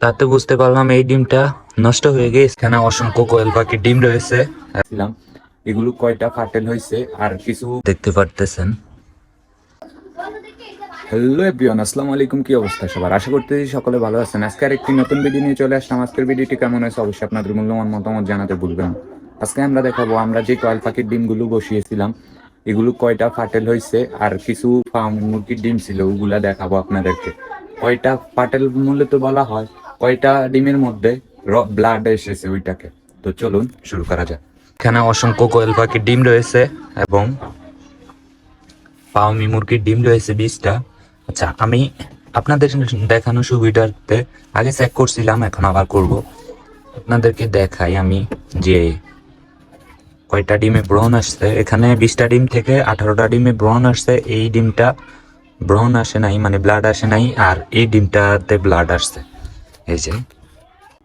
তাতে বুঝতে পারলাম এই ডিমটা নষ্ট হয়ে গেছে। এখানে অসংখ্য কোয়েল পাখির ডিম রয়েছে। এগুলো কয়টা ফাটেল হয়েছে আর কিছু দেখতে পারতেছেন। হ্যালো এভরিওয়ান আসসালামু আলাইকুম। কি অবস্থা সবার? আশা করতেছি সকলে ভালো আছেন। আজকে আর একটি নতুন ভিডিও নিয়ে চলে আসলাম। আজকের ভিডিওটি কেমন হয়েছে অবশ্যই আপনাদের মূল্যবান মতামত জানাতে ভুলবেন আজকে আমরা দেখাবো আমরা যে কয়েল পাখির ডিমগুলো বসিয়েছিলাম এগুলো কয়টা ফাটেল হয়েছে আর কিছু ফার্ম মুরগির ডিম ছিল ওগুলা দেখাবো আপনাদেরকে। কয়টা ফাটেল তো বলা হয়? কয়টা ডিমের মধ্যে ব্লাড এসেছে ওইটাকে? তো চলুন শুরু করা যাক। এখানে অসংখ্য কোয়েল পাখির ডিম রয়েছে এবং পাওমি মুরগির ডিম রয়েছে বিশটা। আচ্ছা আমি আপনাদের দেখানো সুবিধার্থে আগে চেক করছিলাম, এখন আবার করব। আপনাদেরকে দেখাই আমি যে কয়টা ডিমে ব্রন আসছে। এখানে বিশটা ডিম থেকে আঠারোটা ডিমে ব্রন আসছে। এই ডিমটা ব্রন আসে নাই মানে ব্লাড আসে নাই, আর এই ডিমটাতে ব্লাড আসছে। এই যে,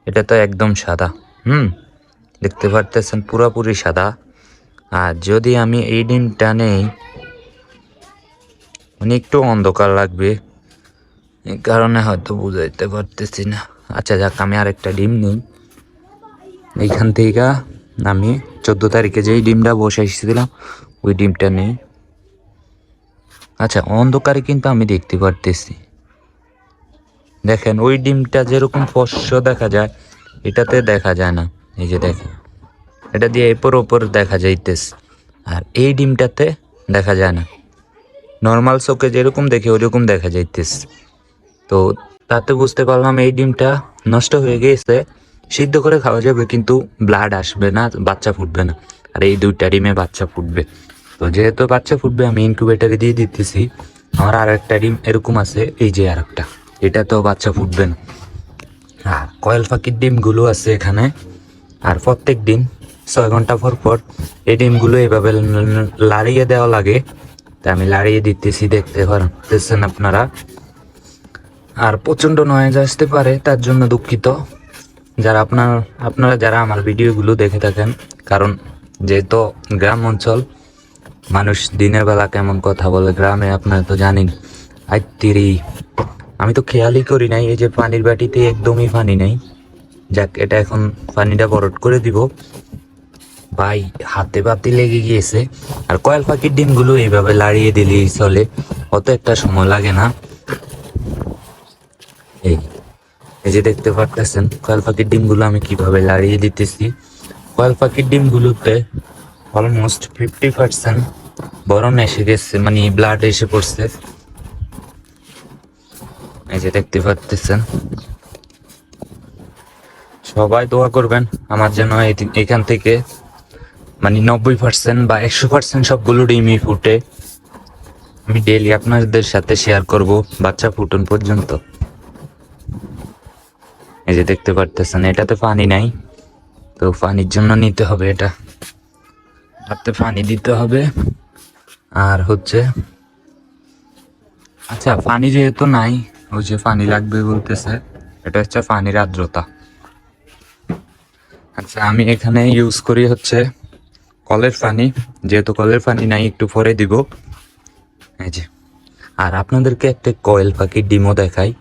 এটা তো একদম সাদা। হুম, দেখতে পারতেছেন পুরোপুরি সাদা। আর যদি আমি এই ডিমটা নেই মানে একটু অন্ধকার লাগবে। এই কারণে হয়তো বুঝাইতে পারতেছি না। আচ্ছা যাক, আমি আরেকটা ডিম নিই। এইখান থেকে আমি চোদ্দ তারিখে যেই ডিমটা বসাইছিলাম ওই ডিমটা নেই। আচ্ছা অন্ধকারে কিন্তু আমি দেখতে পারতেছি। দেখেন, ওই ডিমটা যেরকম ফস্য দেখা যায়, এটাতে দেখা যায় না। এই যে দেখেন, এটা দিয়ে এপর ওপর দেখা যাইতেছে। আর এই ডিমটাতে দেখা যায় না। নর্মাল চোখে যেরকম দেখে, ওরকম দেখা যাইতেছে। তো তাতে বুঝতে পারলাম এই ডিমটা নষ্ট হয়ে গিয়েছে সিদ্ধ করে খাওয়া যাবে, কিন্তু ব্লাড আসবে না, বাচ্চা ফুটবে না। আর এই দুইটা ডিমে বাচ্চা ফুটবে। তো যেহেতু বাচ্চা ফুটবে, আমি ইনকিউবেটারে দিয়ে দিতেছি। আমার আর একটা ডিম এরকম আছে, এই যে আর একটা এটা তো বাচ্চা ফুটবে না। আর কয়েল পাখির ডিমগুলো আছে এখানে। আর প্রত্যেক দিন ছয় ঘণ্টা পর পর এই ডিমগুলো এভাবে লাড়িয়ে দেওয়া লাগে। তা আমি লাড়িয়ে দিতেছি, দেখতে পারতেছেন আপনারা। আর প্রচণ্ড নয়েজ আসতে পারে, তার জন্য দুঃখিত। যারা আপনার, আপনারা যারা আমার ভিডিওগুলো দেখে থাকেন, কারণ যেহেতু গ্রাম অঞ্চল, মানুষ দিনের বেলা কেমন কথা বলে, গ্রামে আপনারা তো জানেন আইতিরি আমি তো খেয়ালই করি নাই, এই যে পানির বাটিতে একদমই পানি নাই। যাক, এটা এখন পানিটা বরট করে দিব। ভাই, হাতে পাতি লেগে গিয়েছে। আর কয়েল পাখির ডিমগুলো এইভাবে লাড়িয়ে দিলেই চলে, অত একটা সময় লাগে না। এই এই যে দেখতে পারতেছেন, কয়েল পাখির ডিমগুলো আমি কীভাবে লাড়িয়ে দিতেছি। কয়েল পাখির ডিমগুলোতে অলমোস্ট ফিফটি পার্সেন্ট বরণ এসে গেছে মানে ব্লাড এসে পড়ছে। এই যে দেখতে পারতেছেন সবাই দোয়া করবেন, আমার যেন এখান থেকে মানে নব্বই পার্সেন্ট বা একশো পার্সেন্ট সবগুলো ডিমই ফুটে। আমি ডেলি আপনাদের সাথে শেয়ার করব বাচ্চা ফুটন পর্যন্ত। এই যে দেখতে পারতেছেন, এটাতে পানি নাই। তো পানির জন্য নিতে হবে এটা। হাতে পানি দিতে হবে। আর হচ্ছে আচ্ছা পানি যেহেতু নাই ওই যে পানি লাগবে বলতেছে, এটা হচ্ছে পানির আর্দ্রতা। আচ্ছা আমি এখানে ইউজ করি হচ্ছে কলের পানি, যেহেতু কলের পানি নাই, একটু পরে দিব। এই যে, আর আপনাদেরকে একটা কয়েল পাখির ডিমও দেখাই,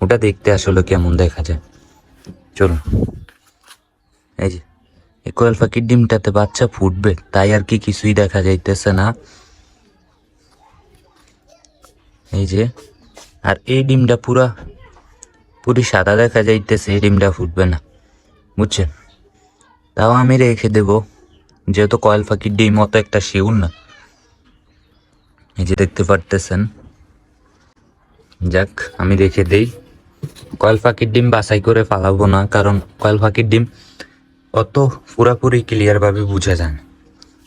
ওটা দেখতে আসলে কেমন দেখা যায়। চলুন। এই যে, এই কোয়েল পাখির ডিমটাতে বাচ্চা ফুটবে, তাই আর কি কিছুই দেখা যাইতেছে না। এই যে আর এই ডিমটা পুরা পুরি সাদা দেখা যাইতেছে, এই ডিমটা ফুটবে না। বুঝছেন? তাও আমি রেখে দেব। যেহেতু কয়েল পাখির ডিম অত একটা শিউর না। এই যে দেখতে পারতেছেন। যাক, আমি রেখে দেই। কয়েল পাখির ডিম বাছাই করে ফালাবো না, কারণ কয়েল পাখির ডিম অত পুরাপুরি ক্লিয়ার ভাবে বোঝা যায় না।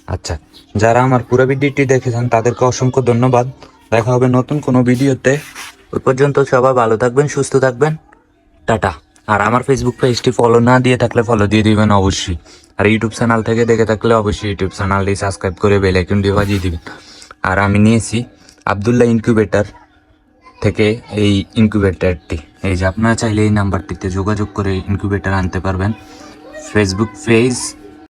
আচ্ছা যারা আমার পুরো ভিডিওটি দেখেছেন, তাদেরকে অসংখ্য ধন্যবাদ। দেখা হবে নতুন কোনো ভিডিওতে। ওই পর্যন্ত সবাই ভালো থাকবেন, সুস্থ থাকবেন। টাটা। আর আমার ফেসবুক পেজটি ফলো না দিয়ে থাকলে ফলো দিয়ে দিবেন অবশ্যই। আর ইউটিউব চ্যানেল থেকে দেখে থাকলে অবশ্যই ইউটিউব চ্যানেলটি সাবস্ক্রাইব করে বেল আইকনটি বাজিয়ে দিবেন। আর আমি নিয়েছি আবদুল্লাহ ইনকিউবেটার থেকে এই ইনকিউবেটারটি এই যে আপনারা চাইলে এই নাম্বারটিতে যোগাযোগ করে ইনকিউবেটার আনতে পারবেন। Facebook page